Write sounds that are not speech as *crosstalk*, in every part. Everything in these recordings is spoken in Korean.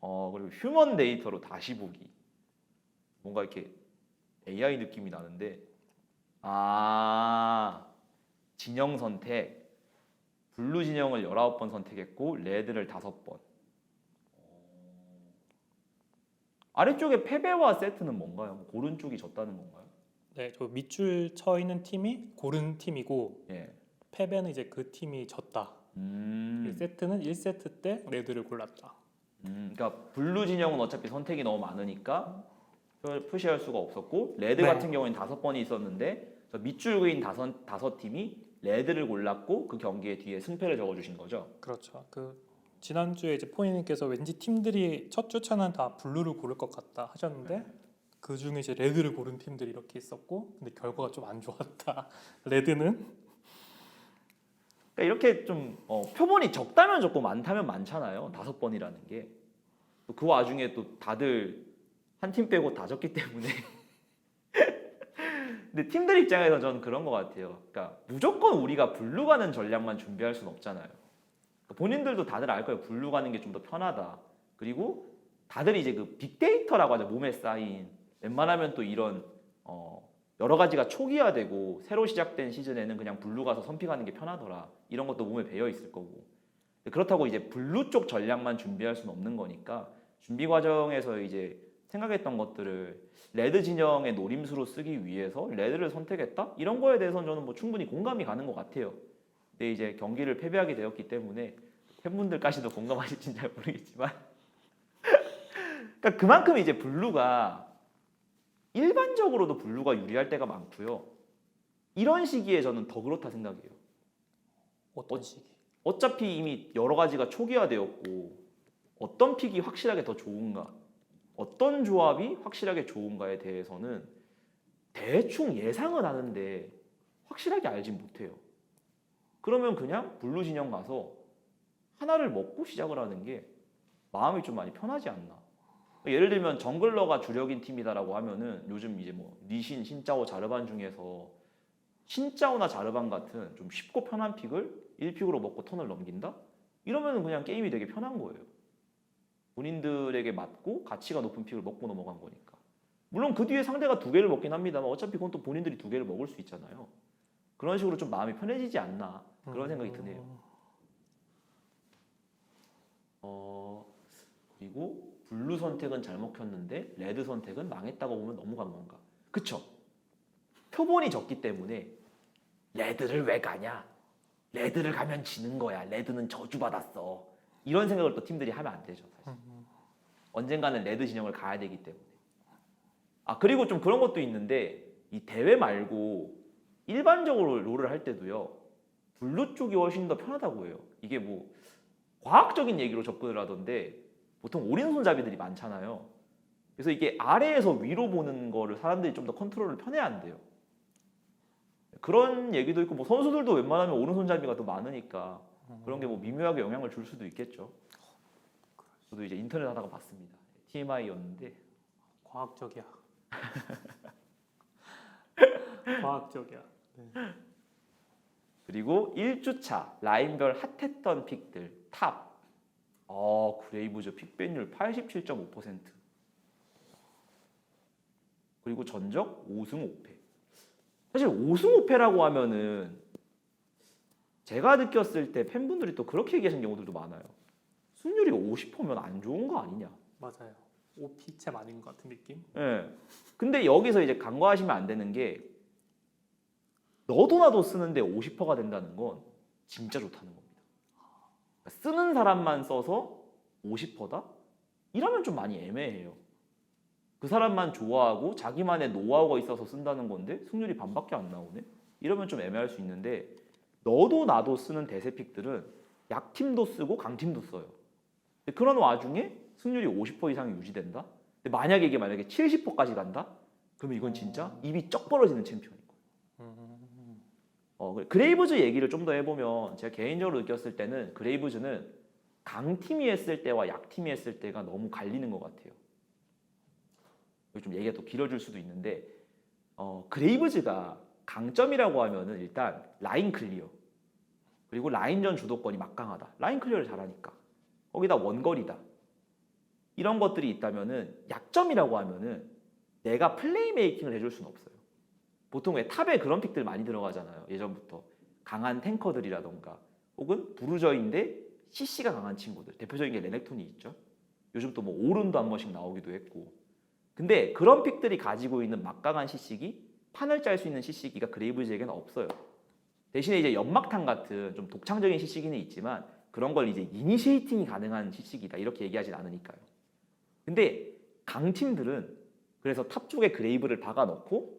어 그리고 휴먼 데이터로 다시 보기. 뭔가 이렇게 AI 느낌이 나는데 아 진영 선택 블루 진영을 19번 선택했고 레드를 5번. 아래쪽에 패배와 세트는 뭔가요? 고른 쪽이 졌다는 건가요? 네, 저 밑줄 쳐 있는 팀이 고른 팀이고 예. 패배는 이제 그 팀이 졌다. 음. 세트는 1세트 때 레드를 골랐다. 음, 그러니까 블루 진영은 어차피 선택이 너무 많으니까 표- 표시할 수가 없었고 레드 네. 같은 경우에는 다섯 번이 있었는데 저 밑줄 그인 다섯 다섯 팀이 레드를 골랐고 그 경기에 뒤에 승패를 적어주신 거죠. 그렇죠. 그 지난주에 이제 포니님께서 왠지 팀들이 첫 주차는 다 블루를 고를 것 같다 하셨는데 그 중에 이제 레드를 고른 팀들이 이렇게 있었고 근데 결과가 좀 안 좋았다. *laughs* 레드는 그러니까 이렇게 좀 어, 표본이 적다면 적고 많다면 많잖아요. 다섯 번이라는 게. 또 그 와중에 또 다들 한 팀 빼고 다 졌기 때문에. *laughs* 근데 팀들 입장에서 저는 그런 것 같아요. 그러니까 무조건 우리가 블루 가는 전략만 준비할 수는 없잖아요. 그러니까 본인들도 다들 알 거예요. 블루 가는 게 좀 더 편하다. 그리고 다들 이제 그 빅데이터라고 하죠. 몸에 쌓인 웬만하면 또 이런 어, 여러 가지가 초기화되고 새로 시작된 시즌에는 그냥 블루 가서 선픽하는 게 편하더라. 이런 것도 몸에 배어 있을 거고. 그렇다고 이제 블루 쪽 전략만 준비할 수는 없는 거니까 준비 과정에서 이제 생각했던 것들을 레드 진영의 노림수로 쓰기 위해서 레드를 선택했다? 이런 거에 대해서는 저는 뭐 충분히 공감이 가는 것 같아요. 근데 이제 경기를 패배하게 되었기 때문에 팬분들까지도 공감하실지는 잘 모르겠지만 *laughs* 그러니까 그만큼 이제 블루가 일반적으로도 블루가 유리할 때가 많고요. 이런 시기에 저는 더 그렇다 생각해요. 어떤 어, 시기? 어차피 이미 여러 가지가 초기화되었고 어떤 픽이 확실하게 더 좋은가, 어떤 조합이 확실하게 좋은가에 대해서는 대충 예상은 하는데 확실하게 알진 못해요. 그러면 그냥 블루 진영 가서 하나를 먹고 시작을 하는 게 마음이 좀 많이 편하지 않나. 예를 들면 정글러가 주력인 팀이다라고 하면은 요즘 이제 뭐 리신, 신짜오, 자르반 중에서 신짜오나 자르반 같은 좀 쉽고 편한 픽을 1픽으로 먹고 턴을 넘긴다? 이러면은 그냥 게임이 되게 편한 거예요. 본인들에게 맞고 가치가 높은 픽을 먹고 넘어간 거니까. 물론 그 뒤에 상대가 두 개를 먹긴 합니다만 어차피 그건 또 본인들이 두 개를 먹을 수 있잖아요. 그런 식으로 좀 마음이 편해지지 않나 그런 생각이 드네요. 음, 어 그리고 블루 선택은 잘 먹혔는데 레드 선택은 망했다고 보면 너무 간 건가? 그쵸? 표본이 적기 때문에 레드를 왜 가냐? 레드를 가면 지는 거야. 레드는 저주받았어. 이런 생각을 또 팀들이 하면 안 되죠. 사실. 음, 언젠가는 레드 진영을 가야 되기 때문에. 아 그리고 좀 그런 것도 있는데 이 대회 말고 일반적으로 롤을 할 때도요 블루 쪽이 훨씬 더 편하다고 해요. 이게 뭐 과학적인 얘기로 접근을 하던데 보통 오른손잡이들이 많잖아요. 그래서 이게 아래에서 위로 보는 거를 사람들이 좀 더 컨트롤을 편해야 한대요. 그런 얘기도 있고 뭐 선수들도 웬만하면 오른손잡이가 더 많으니까 그런 게 뭐 미묘하게 영향을 줄 수도 있겠죠. 저도 이제 인터넷 하다가 봤습니다. TMI였는데 과학적이야. *laughs* 과학적이야. 네. 그리고 1주차 라인별 핫했던 픽들 탑. 어, 그레이브즈 픽밴율 87.5%. 그리고 전적 5승 5패. 사실 5승 5패라고 하면은 제가 느꼈을 때 팬분들이 또 그렇게 얘기하시는 경우들도 많아요. 승률이 50%면 안 좋은 거 아니냐. 맞아요. 오피챔 아닌 것 같은 느낌? 예. 근데 여기서 이제 간과하시면 안 되는 게 너도 나도 쓰는데 50%가 된다는 건 진짜 좋다는 겁니다. 그러니까 쓰는 사람만 써서 50%다? 이러면 좀 많이 애매해요. 그 사람만 좋아하고 자기만의 노하우가 있어서 쓴다는 건데 승률이 반밖에 안 나오네? 이러면 좀 애매할 수 있는데 너도 나도 쓰는 대세픽들은 약팀도 쓰고 강팀도 써요. 그런 와중에 승률이 50% 이상이 유지된다? 근데 만약에 이게 만약에 70%까지 간다? 그러면 이건 진짜 입이 쩍 벌어지는 챔피언인 거예요. 음, 어, 그레이브즈 얘기를 좀 더 해보면 제가 개인적으로 느꼈을 때는 그레이브즈는 강팀이 했을 때와 약팀이 했을 때가 너무 갈리는 것 같아요. 여기 좀 얘기가 또 길어질 수도 있는데 어, 그레이브즈가 강점이라고 하면은 일단 라인 클리어 그리고 라인전 주도권이 막강하다. 라인 클리어를 잘하니까 거기다 원거리다. 이런 것들이 있다면은 약점이라고 하면은 내가 플레이 메이킹을 해줄 수는 없어요. 보통 왜 탑에 그런 픽들 많이 들어가잖아요. 예전부터 강한 탱커들이라던가 혹은 부르저인데 CC가 강한 친구들 대표적인 게 레넥톤이 있죠. 요즘 또 뭐 오른도 한 번씩 나오기도 했고 근데 그런 픽들이 가지고 있는 막강한 CC기 판을 짤 수 있는 CC기가 그레이브즈에게는 없어요. 대신에 이제 연막탄 같은 좀 독창적인 CC기는 있지만 그런 걸 이제 이니시에이팅이 가능한 CC기다 이렇게 얘기하진 않으니까요. 근데 강팀들은 그래서 탑 쪽에 그레이브를 박아놓고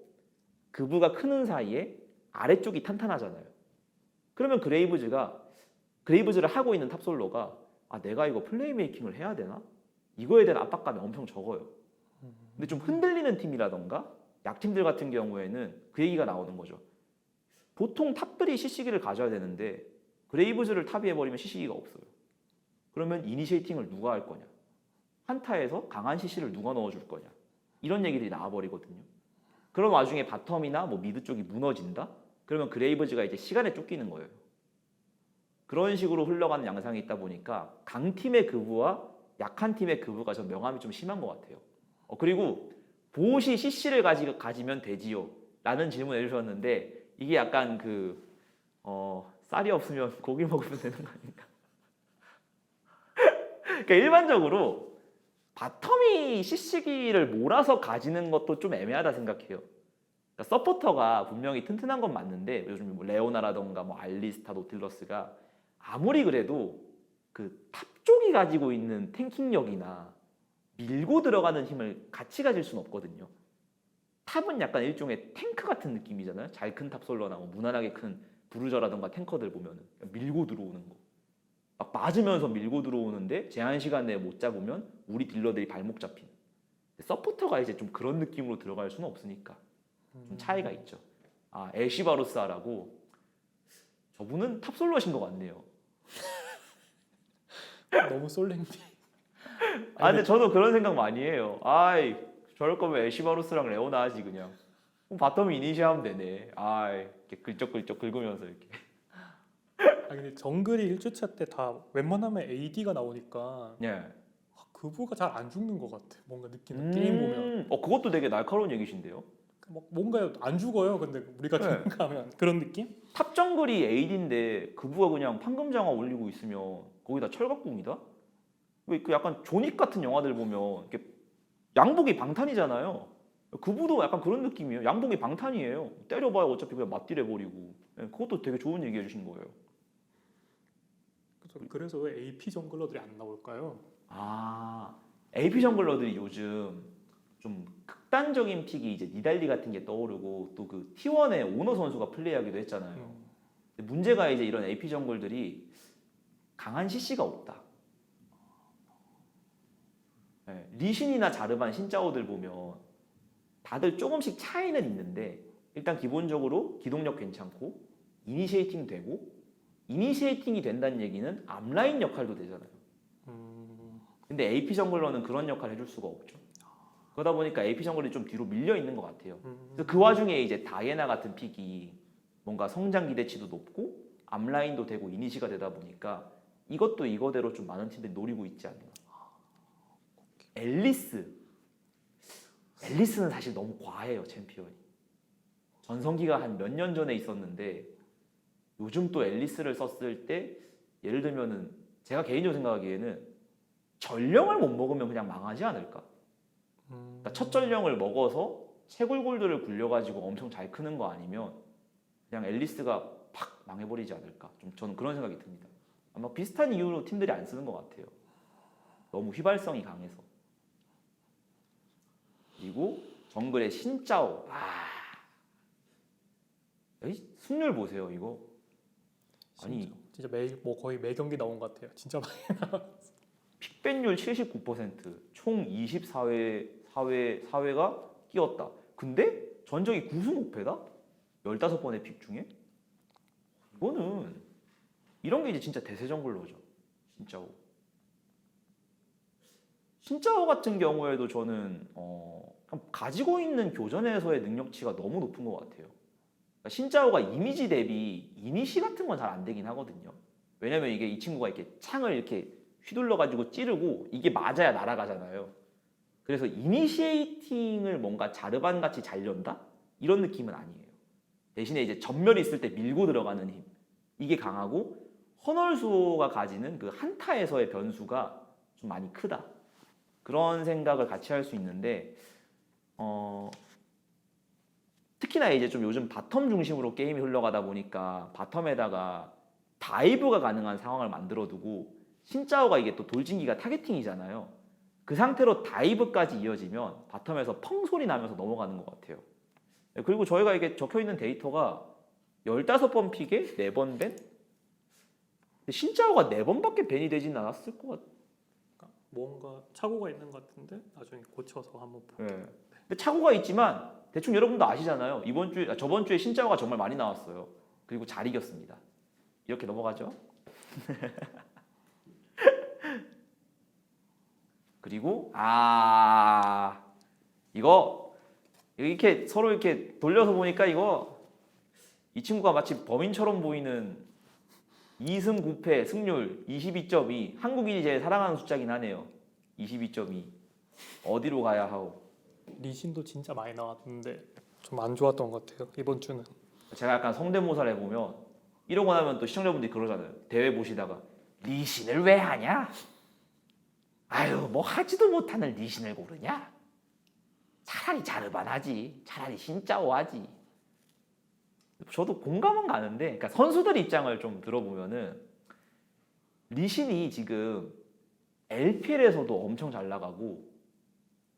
그부가 크는 사이에 아래쪽이 탄탄하잖아요. 그러면 그레이브즈가 그레이브즈를 하고 있는 탑솔로가 아 내가 이거 플레이 메이킹을 해야 되나? 이거에 대한 압박감이 엄청 적어요. 근데 좀 흔들리는 팀이라던가 약팀들 같은 경우에는 그 얘기가 나오는 거죠. 보통 탑들이 CC기를 가져야 되는데 그레이브즈를 탑이 해버리면 CC기가 없어요. 그러면 이니시에이팅을 누가 할 거냐? 한타에서 강한 CC를 누가 넣어줄 거냐? 이런 얘기들이 나와버리거든요. 그런 와중에 바텀이나 뭐 미드 쪽이 무너진다? 그러면 그레이브즈가 이제 시간에 쫓기는 거예요. 그런 식으로 흘러가는 양상이 있다 보니까 강팀의 그부와 약한 팀의 그부가 좀 명암이 좀 심한 것 같아요. 어, 그리고 보시 CC를 가지, 가지면 되지요? 라는 질문 해주셨는데 이게 약간 그 어, 쌀이 없으면 *laughs* 고기 먹으면 되는 거 아닌가? *laughs* 그러니까 일반적으로 바텀이 CC기를 몰아서 가지는 것도 좀 애매하다 생각해요. 그러니까 서포터가 분명히 튼튼한 건 맞는데 요즘 뭐 레오나라던가 뭐 알리스타, 노틸러스가 아무리 그래도 그 탑 쪽이 가지고 있는 탱킹력이나 밀고 들어가는 힘을 같이 가질 수는 없거든요. 탑은 약간 일종의 탱크 같은 느낌이잖아요. 잘 큰 탑솔러나 뭐 무난하게 큰 부르저라던가 탱커들 보면은 밀고 들어오는 거. 막 맞으면서 밀고 들어오는데 제한 시간 내에 못 잡으면 우리 딜러들이 발목 잡힌. 서포터가 이제 좀 그런 느낌으로 들어갈 수는 없으니까 좀 차이가 있죠. 아 엘시바로스아라고 저분은 탑솔러신 것 같네요. *laughs* 너무 솔랭비. 아 근데 저도 그런 생각 많이 해요. 아이 저럴 거면 엘시바로스랑 레오나 하지 그냥. 그럼 바텀 이니시하면 되네. 아이 이렇게 글쩍글쩍 긁으면서 이렇게. 아 근데 정글이 1주차 때 다 웬만하면 AD가 나오니까 예. 아, 그부가 잘 안 죽는 것 같아. 뭔가 느끼는 게임 보면 음, 어 그것도 되게 날카로운 얘기신데요. 막 뭔가 안 죽어요. 근데 우리가 네. 생각하면 *laughs* 그런 느낌? 탑 정글이 AD인데 그부가 그냥 판금장화 올리고 있으면 거기다 철갑궁이다? 왜그 약간 존윅 같은 영화들 보면 이렇게 양복이 방탄이잖아요. 그부도 약간 그런 느낌이에요. 양복이 방탄이에요. 때려봐야 어차피 그냥 맞딜 해 버리고. 예, 그것도 되게 좋은 얘기 해 주신 거예요. 그래서, 그래서 왜 AP 정글러들이 안 나올까요? 아, AP 정글러들이 요즘 좀 극단적인 픽이 이제 니달리 같은 게 떠오르고 또 그 T1의 오너 선수가 플레이하기도 했잖아요. 음. 문제가 이제 이런 AP 정글들이 강한 CC가 없다. 네, 리신이나 자르반 신짜오들 보면 다들 조금씩 차이는 있는데 일단 기본적으로 기동력 괜찮고 이니시에이팅 되고 이니시에이팅이 된다는 얘기는 앞라인 역할도 되잖아요. 음, 근데 AP 정글러는 그런 역할을 해줄 수가 없죠. 그러다 보니까 AP 정글이 좀 뒤로 밀려 있는 것 같아요. 음. 그래서 그 와중에 이제 다이애나 같은 픽이 뭔가 성장 기대치도 높고 앞라인도 되고 이니시가 되다 보니까 이것도 이거대로 좀 많은 팀들이 노리고 있지 않나. 앨리스. 앨리스는 사실 너무 과해요 챔피언이. 전성기가 한 몇 년 전에 있었는데 요즘 또 앨리스를 썼을 때 예를 들면은 제가 개인적으로 생각하기에는 전령을 못 먹으면 그냥 망하지 않을까. 음. 그러니까 첫 전령을 먹어서 채굴골드를 굴려가지고 엄청 잘 크는 거 아니면 그냥 앨리스가 팍 망해버리지 않을까 좀 저는 그런 생각이 듭니다 아마 비슷한 이유로 팀들이 안 쓰는 것 같아요 너무 휘발성이 강해서 그리고 정글의 신짜오 아 여기 승률 보세요 이거 아니. 진짜, 진짜 매일 뭐 거의 매 경기 나온 것 같아요. 진짜 많이. 픽밴율 79%총 24회 4회 4회가 끼었다. 근데 전적이 9승 5패다? 15번의 픽 중에? 이거는 이런 게 이제 진짜 대세 정글러죠. 진짜오. 진짜오 같은 경우에도 저는 어, 가지고 있는 교전에서의 능력치가 너무 높은 것 같아요. 그러니까 신짜오가 이미지 대비 이니시 같은 건 잘 안 되긴 하거든요. 왜냐면 이게 이 친구가 이렇게 창을 이렇게 휘둘러 가지고 찌르고 이게 맞아야 날아가잖아요. 그래서 이니시에이팅을 뭔가 자르반 같이 잘 연다 이런 느낌은 아니에요. 대신에 이제 전멸이 있을 때 밀고 들어가는 힘 이게 강하고 허널수호가 가지는 그 한타에서의 변수가 좀 많이 크다 그런 생각을 같이 할 수 있는데 어 특히나 이제 좀 요즘 바텀 중심으로 게임이 흘러가다 보니까 바텀에다가 다이브가 가능한 상황을 만들어두고 신짜오가 이게 또 돌진기가 타겟팅이잖아요. 그 상태로 다이브까지 이어지면 바텀에서 펑 소리 나면서 넘어가는 것 같아요. 네, 그리고 저희가 이게 적혀 있는 데이터가 15번 픽에 4번 밴? 신짜오가 4번밖에 밴이 되진 않았을 것 같아요. 뭔가 착오가 있는 것 같은데 나중에 고쳐서 한번 보. 네. 근데 착오가 있지만 대충 여러분도 아시잖아요. 이번 주에 아, 저번 주에 신짜오가 정말 많이 나왔어요. 그리고 잘 이겼습니다. 이렇게 넘어가죠. *laughs* 그리고 아 이거 이렇게 서로 이렇게 돌려서 보니까 이거 이 친구가 마치 범인처럼 보이는 2승 9패 승률 22.2 한국인이 제일 사랑하는 숫자긴 하네요. 22.2 어디로 가야 하오? 리신도 진짜 많이 나왔는데 좀 안 좋았던 것 같아요 이번 주는. 제가 약간 성대모사를 해보면 이러고 나면 또 시청자분들이 그러잖아요. 대회 보시다가 리신을 왜 하냐? 아유 뭐 하지도 못하는 리신을 고르냐? 차라리 자르반 하지. 차라리 신짜오 하지. 저도 공감은 가는데 그러니까 선수들 입장을 좀 들어보면은 리신이 지금 LPL에서도 엄청 잘 나가고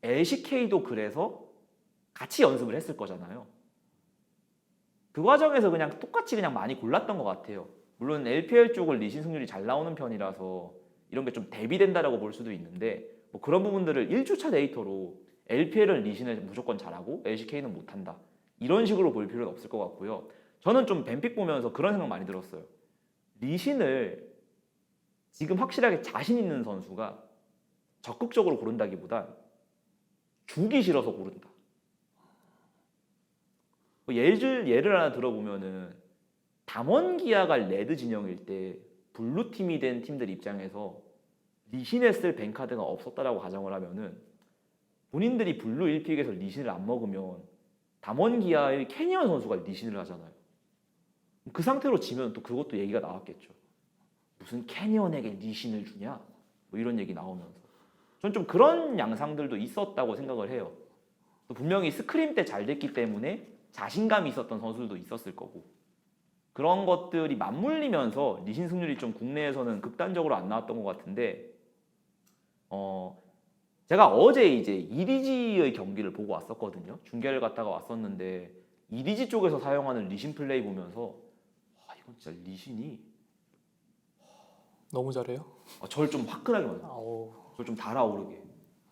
LCK도 그래서 같이 연습을 했을 거잖아요. 그 과정에서 그냥 똑같이 그냥 많이 골랐던 것 같아요. 물론 LPL 쪽을 리신 승률이 잘 나오는 편이라서 이런 게 좀 대비된다라고 볼 수도 있는데 뭐 그런 부분들을 1주차 데이터로 LPL은 리신을 무조건 잘하고 LCK는 못한다. 이런 식으로 볼 필요는 없을 것 같고요. 저는 좀 뱀픽 보면서 그런 생각 많이 들었어요. 리신을 지금 확실하게 자신 있는 선수가 적극적으로 고른다기보단 주기 싫어서 고른다. 뭐 예를 예를 하나 들어보면은 담원기아가 레드 진영일 때 블루 팀이 된 팀들 입장에서 리신에 쓸 뱅카드가 없었다라고 가정을 하면은 본인들이 블루 1픽에서 리신을 안 먹으면 담원기아의 캐니언 선수가 리신을 하잖아요. 그 상태로 지면 또 그것도 얘기가 나왔겠죠. 무슨 캐니언에게 리신을 주냐? 뭐 이런 얘기 나오면서 전 좀 그런 양상들도 있었다고 생각을 해요. 또 분명히 스크림 때 잘 됐기 때문에 자신감이 있었던 선수들도 있었을 거고 그런 것들이 맞물리면서 리신 승률이 좀 국내에서는 극단적으로 안 나왔던 것 같은데 어 제가 어제 이제 이리지의 경기를 보고 왔었거든요. 중계를 갔다가 왔었는데 이리지 쪽에서 사용하는 리신 플레이 보면서 와 이건 진짜 리신이 너무 잘해요. 아, 저를 좀 화끈하게 만들어 아우 저를 좀 달아오르게.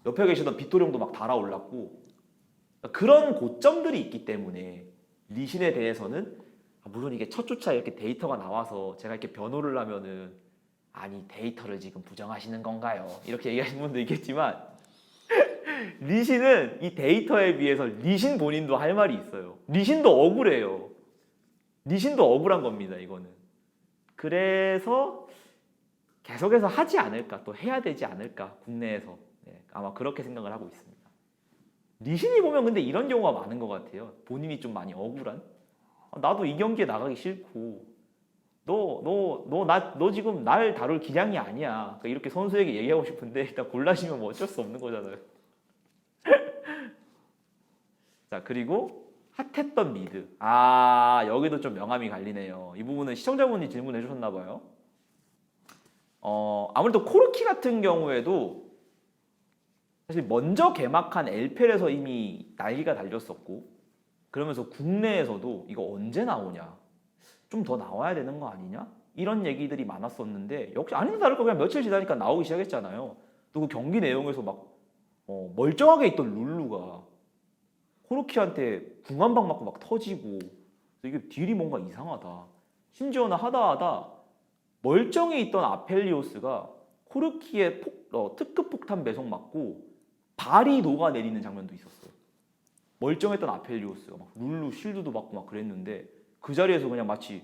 옆에 계시던 빗도령도 막 달아올랐고. 그러니까 그런 고점들이 있기 때문에 리신에 대해서는 아, 물론 이게 첫 주차 이렇게 데이터가 나와서 제가 이렇게 변호를 하면은 아니 데이터를 지금 부정하시는 건가요? 이렇게 얘기하시는 분도 있겠지만 리신은 이 데이터에 비해서 리신 본인도 할 말이 있어요. 리신도 억울해요. 리신도 억울한 겁니다. 이거는. 그래서 계속해서 하지 않을까 또 해야 되지 않을까 국내에서 네, 아마 그렇게 생각을 하고 있습니다. 리신이 보면 근데 이런 경우가 많은 것 같아요. 본인이 좀 많이 억울한. 아, 나도 이 경기에 나가기 싫고 너 너 너 나 너 지금 날 다룰 기량이 아니야. 그러니까 이렇게 선수에게 얘기하고 싶은데 일단 골라시면 뭐 어쩔 수 없는 거잖아요. 자 그리고 핫했던 미드. 아 여기도 좀 명암이 갈리네요. 이 부분은 시청자분이 질문해 주셨나 봐요. 어 아무래도 코르키 같은 경우에도 사실 먼저 개막한 LPL에서 이미 난리가 달렸었고 그러면서 국내에서도 이거 언제 나오냐 좀 더 나와야 되는 거 아니냐 이런 얘기들이 많았었는데 역시 아닌 다를까 그냥 며칠 지나니까 나오기 시작했잖아요 또 그 경기 내용에서 막 어, 멀쩡하게 있던 룰루가 코르키한테 궁 한 방 맞고 막 터지고. 이게 딜이 뭔가 이상하다. 심지어 는 하다 하다 멀쩡히 있던 아펠리오스가 코르키의 폭, 어, 특급 폭탄 배송 맞고 발이 녹아내리는 장면도 있었어요. 멀쩡했던 아펠리오스가 막 룰루 실드도 받고 막 그랬는데 그 자리에서 그냥 마치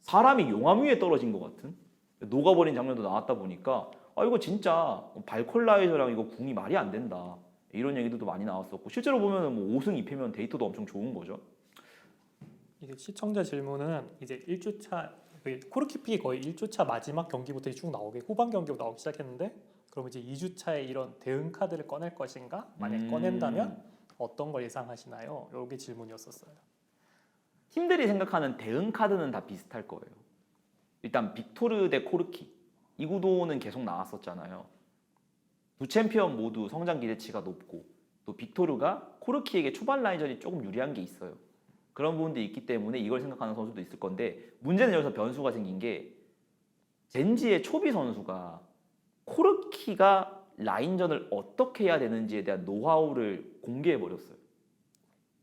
사람이 용암 위에 떨어진 것 같은 녹아버린 장면도 나왔다 보니까 아 이거 진짜 발콜라이저랑 이거 궁이 말이 안 된다 이런 얘기들도 많이 나왔었고 실제로 보면은 뭐 5승 2패면 데이터도 엄청 좋은 거죠. 이게 시청자 질문은 이제 1주차 코르키픽이 거의 1주차 마지막 경기부터 쭉 나오게 후반 경기부터 나오기 시작했는데 그럼 이제 2주차에 이런 대응 카드를 꺼낼 것인가? 만약 음. 꺼낸다면 어떤 걸 예상하시나요? 이게 질문이었었어요. 팀들이 생각하는 대응 카드는 다 비슷할 거예요. 일단 빅토르 대 코르키 이 구도는 계속 나왔었잖아요. 두 챔피언 모두 성장 기대치가 높고 또 빅토르가 코르키에게 초반 라인전이 조금 유리한 게 있어요. 그런 부분도 있기 때문에 이걸 생각하는 선수도 있을 건데 문제는 여기서 변수가 생긴 게 젠지의 초비 선수가 코르키가 라인전을 어떻게 해야 되는지에 대한 노하우를 공개해 버렸어요.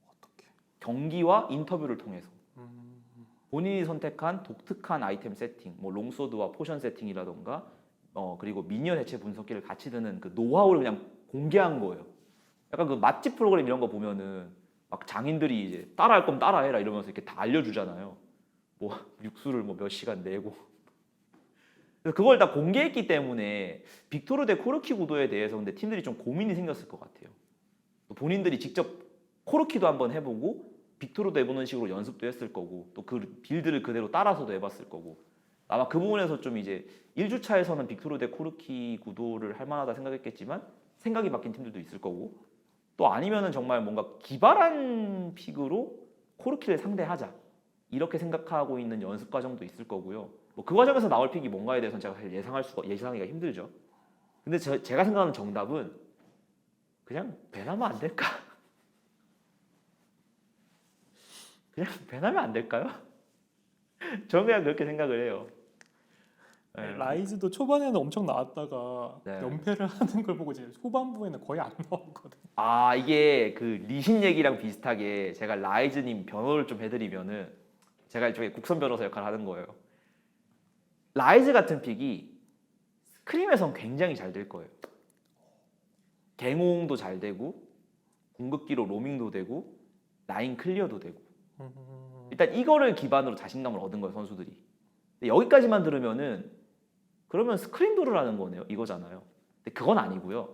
어떻게? 경기와 인터뷰를 통해서 음, 본인이 선택한 독특한 아이템 세팅, 뭐 롱소드와 포션 세팅이라던가 어 그리고 미니언 해체 분석기를 같이 드는 그 노하우를 그냥 공개한 거예요. 약간 그 맛집 프로그램 이런 거 보면은 막 장인들이 이제 따라할 거면 따라해라 이러면서 이렇게 다 알려주잖아요. 뭐 *laughs* 육수를 뭐 몇 시간 내고 그걸 다 공개했기 때문에 빅토르 대 코르키 구도에 대해서 근데 팀들이 좀 고민이 생겼을 것 같아요. 또 본인들이 직접 코르키도 한번 해보고 빅토르도 해보는 식으로 연습도 했을 거고 또 그 빌드를 그대로 따라서도 해봤을 거고 아마 그 부분에서 좀 이제 1주차에서는 빅토르 대 코르키 구도를 할 만하다 생각했겠지만 생각이 바뀐 팀들도 있을 거고 또 아니면은 정말 뭔가 기발한 픽으로 코르키를 상대하자 이렇게 생각하고 있는 연습 과정도 있을 거고요. 뭐 그 과정에서 나올 픽이 뭔가에 대해서는 제가 사실 예상할 수가 예상하기가 힘들죠. 근데 저- 제가 생각하는 정답은 그냥 배나면 안 될까? *laughs* 그냥 배나면 안 될까요? *laughs* 그냥 그렇게 생각을 해요. 네. 라이즈도 초반에는 엄청 나왔다가 네. 연패를 *laughs* 하는 걸 보고 이제 후반부에는 거의 안 나오거든. 아 이게 그 리신 얘기랑 비슷하게 제가 라이즈님 변호를 좀 해드리면은 제가 일종의 국선 변호사 역할을 하는 거예요. 라이즈 같은 픽이 스크림에선 굉장히 잘 될 거예요. 갱호응도 잘 되고 궁극기로 로밍도 되고 라인 클리어도 되고 음, 일단 이거를 기반으로 자신감을 얻은 거예요 선수들이. 여기까지만 들으면은 그러면 스크린도르라는 거네요 이거잖아요. 근데 그건 아니고요.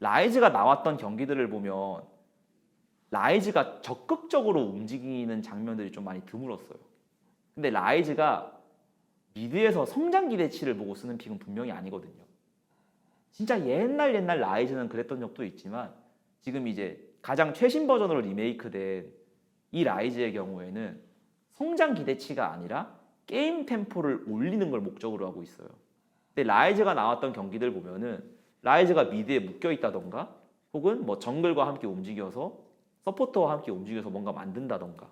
라이즈가 나왔던 경기들을 보면 라이즈가 적극적으로 움직이는 장면들이 좀 많이 드물었어요. 근데 라이즈가 미드에서 성장 기대치를 보고 쓰는 픽은 분명히 아니거든요. 진짜 옛날 옛날 라이즈는 그랬던 적도 있지만 지금 이제 가장 최신 버전으로 리메이크된 이 라이즈의 경우에는 성장 기대치가 아니라 게임 템포를 올리는 걸 목적으로 하고 있어요. 근데 라이즈가 나왔던 경기들 보면은 라이즈가 미드에 묶여 있다던가 혹은 뭐 정글과 함께 움직여서 서포터와 함께 움직여서 뭔가 만든다던가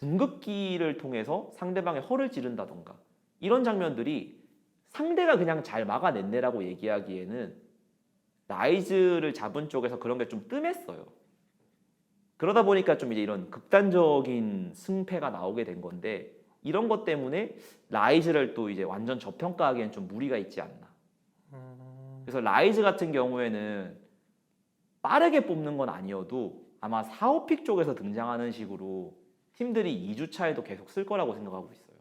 궁극기를 통해서 상대방의 허를 찌른다던가 이런 장면들이 상대가 그냥 잘 막아냈네라고 얘기하기에는 라이즈를 잡은 쪽에서 그런 게 좀 뜸했어요. 그러다 보니까 좀 이제 이런 극단적인 승패가 나오게 된 건데 이런 것 때문에 라이즈를 또 이제 완전 저평가하기엔 좀 무리가 있지 않나. 음, 그래서 라이즈 같은 경우에는 빠르게 뽑는 건 아니어도 아마 4, 5픽 쪽에서 등장하는 식으로 팀들이 2주차에도 계속 쓸 거라고 생각하고 있어요.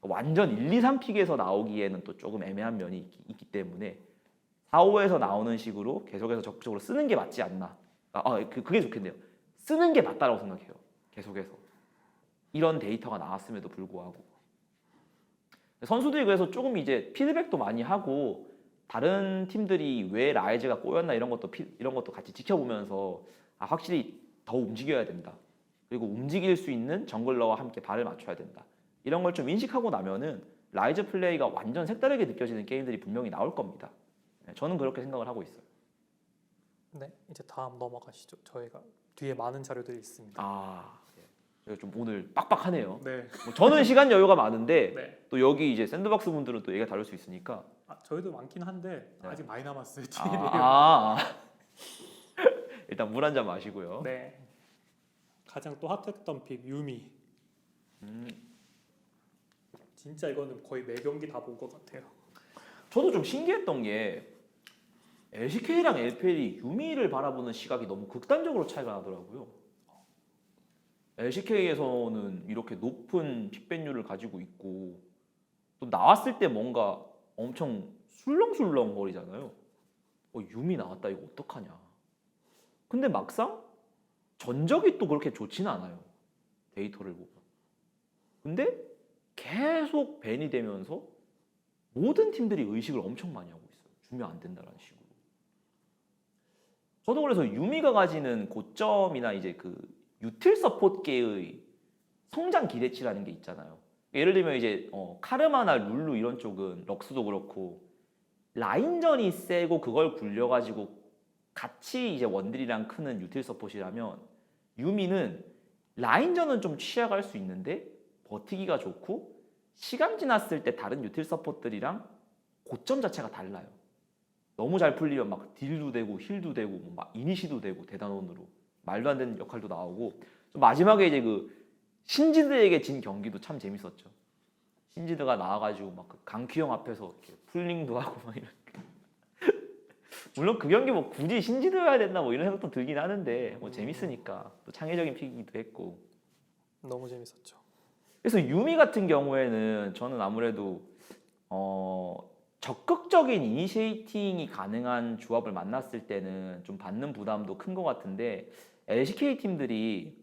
완전 1, 2, 3픽에서 나오기에는 또 조금 애매한 면이 있기, 있기 때문에 4, 5에서 나오는 식으로 계속해서 적극적으로 쓰는 게 맞지 않나. 아, 아, 그, 그게 좋겠네요. 쓰는 게 맞다라고 생각해요. 계속해서. 이런 데이터가 나왔음에도 불구하고. 선수들이 그래서 조금 이제 피드백도 많이 하고 다른 팀들이 왜 라이즈가 꼬였나 이런 것도 피- 이런 것도 같이 지켜보면서 아, 확실히 더 움직여야 된다. 그리고 움직일 수 있는 정글러와 함께 발을 맞춰야 된다. 이런 걸 좀 인식하고 나면은 라이즈 플레이가 완전 색다르게 느껴지는 게임들이 분명히 나올 겁니다. 네, 저는 그렇게 생각을 하고 있어요. 네, 이제 다음 넘어가시죠. 저희가 뒤에 많은 자료들이 있습니다. 아, 네. 제가 좀 오늘 빡빡하네요. 네, 뭐 저는 시간 여유가 많은데 *laughs* 네. 또 여기 이제 샌드박스 분들은 또 얘기가 다를 수 있으니까 아, 저희도 많긴 한데 네. 아직 많이 남았어요. 뒤에 아. 아, *laughs* 아. 일단 물 한 잔 마시고요. 네. 가장 또 핫했던 픽 유미. 음, 진짜 이거는 거의 매 경기 다 본 것 같아요. 저도 좀 신기했던 게 LCK랑 LPL이 유미를 바라보는 시각이 너무 극단적으로 차이가 나더라고요. LCK에서는 이렇게 높은 픽밴율을 가지고 있고 또 나왔을 때 뭔가 엄청 술렁술렁 거리잖아요. 어, 유미 나왔다 이거 어떡하냐. 근데 막상 전적이 또 그렇게 좋지는 않아요. 데이터를 보면. 근데 계속 밴이 되면서 모든 팀들이 의식을 엄청 많이 하고 있어요. 주면 안 된다라는 식으로. 저도 그래서 유미가 가지는 고점이나 이제 그 유틸 서폿계의 성장 기대치라는 게 있잖아요. 예를 들면 이제 어, 카르마나 룰루 이런 쪽은 럭스도 그렇고 라인전이 세고 그걸 굴려가지고 같이 이제 원딜이랑 크는 유틸 서폿이라면 유미는 라인전은 좀 취약할 수 있는데 버티기가 좋고 시간 지났을 때 다른 유틸 서폿들이랑 고점 자체가 달라요. 너무 잘 풀리면 막 딜도 되고 힐도 되고 뭐막 이니시도 되고 대단원으로 말도 안 되는 역할도 나오고 좀 마지막에 이제 그 신지드에게 진 경기도 참 재밌었죠. 신지드가 나와가지고 막 그 강큐형 앞에서 이렇게 풀링도 하고 막 이런. *laughs* 물론 그 경기 뭐 굳이 신지드여야 됐나 뭐 이런 생각도 들긴 하는데 뭐 재밌으니까 또 창의적인 픽이기도 했고. 너무 재밌었죠. 그래서 유미 같은 경우에는 저는 아무래도 어 적극적인 이니시에이팅이 가능한 조합을 만났을 때는 좀 받는 부담도 큰 것 같은데 LCK 팀들이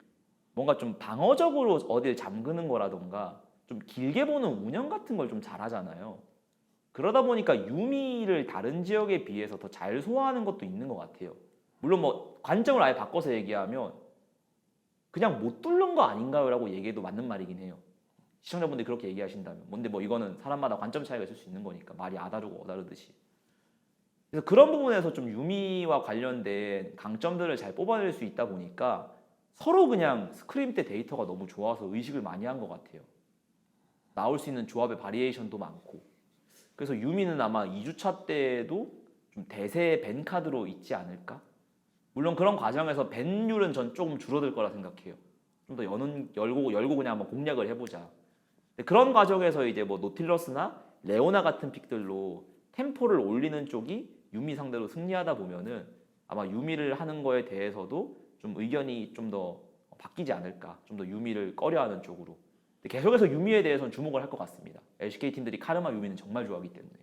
뭔가 좀 방어적으로 어딜 잠그는 거라던가 좀 길게 보는 운영 같은 걸 좀 잘하잖아요. 그러다 보니까 유미를 다른 지역에 비해서 더 잘 소화하는 것도 있는 것 같아요. 물론 뭐 관점을 아예 바꿔서 얘기하면 그냥 못 뚫는 거 아닌가요라고 얘기해도 맞는 말이긴 해요. 시청자분들이 그렇게 얘기하신다면 뭔데 뭐 이거는 사람마다 관점 차이가 있을 수 있는 거니까 말이 아다르고 어다르듯이. 그래서 그런 부분에서 좀 유미와 관련된 강점들을 잘 뽑아낼 수 있다 보니까 서로 그냥 스크림 때 데이터가 너무 좋아서 의식을 많이 한 것 같아요. 나올 수 있는 조합의 바리에이션도 많고. 그래서 유미는 아마 2주차 때도 좀 대세 밴 카드로 있지 않을까? 물론 그런 과정에서 밴율은 전 조금 줄어들 거라 생각해요. 좀 더 열고 열고 그냥 한번 공략을 해보자 그런 과정에서 이제 뭐 노틸러스나 레오나 같은 픽들로 템포를 올리는 쪽이 유미 상대로 승리하다 보면은 아마 유미를 하는 거에 대해서도 좀 의견이 좀 더 바뀌지 않을까 좀 더 유미를 꺼려하는 쪽으로. 계속해서 유미에 대해서는 주목을 할 것 같습니다. LCK 팀들이 카르마 유미는 정말 좋아하기 때문에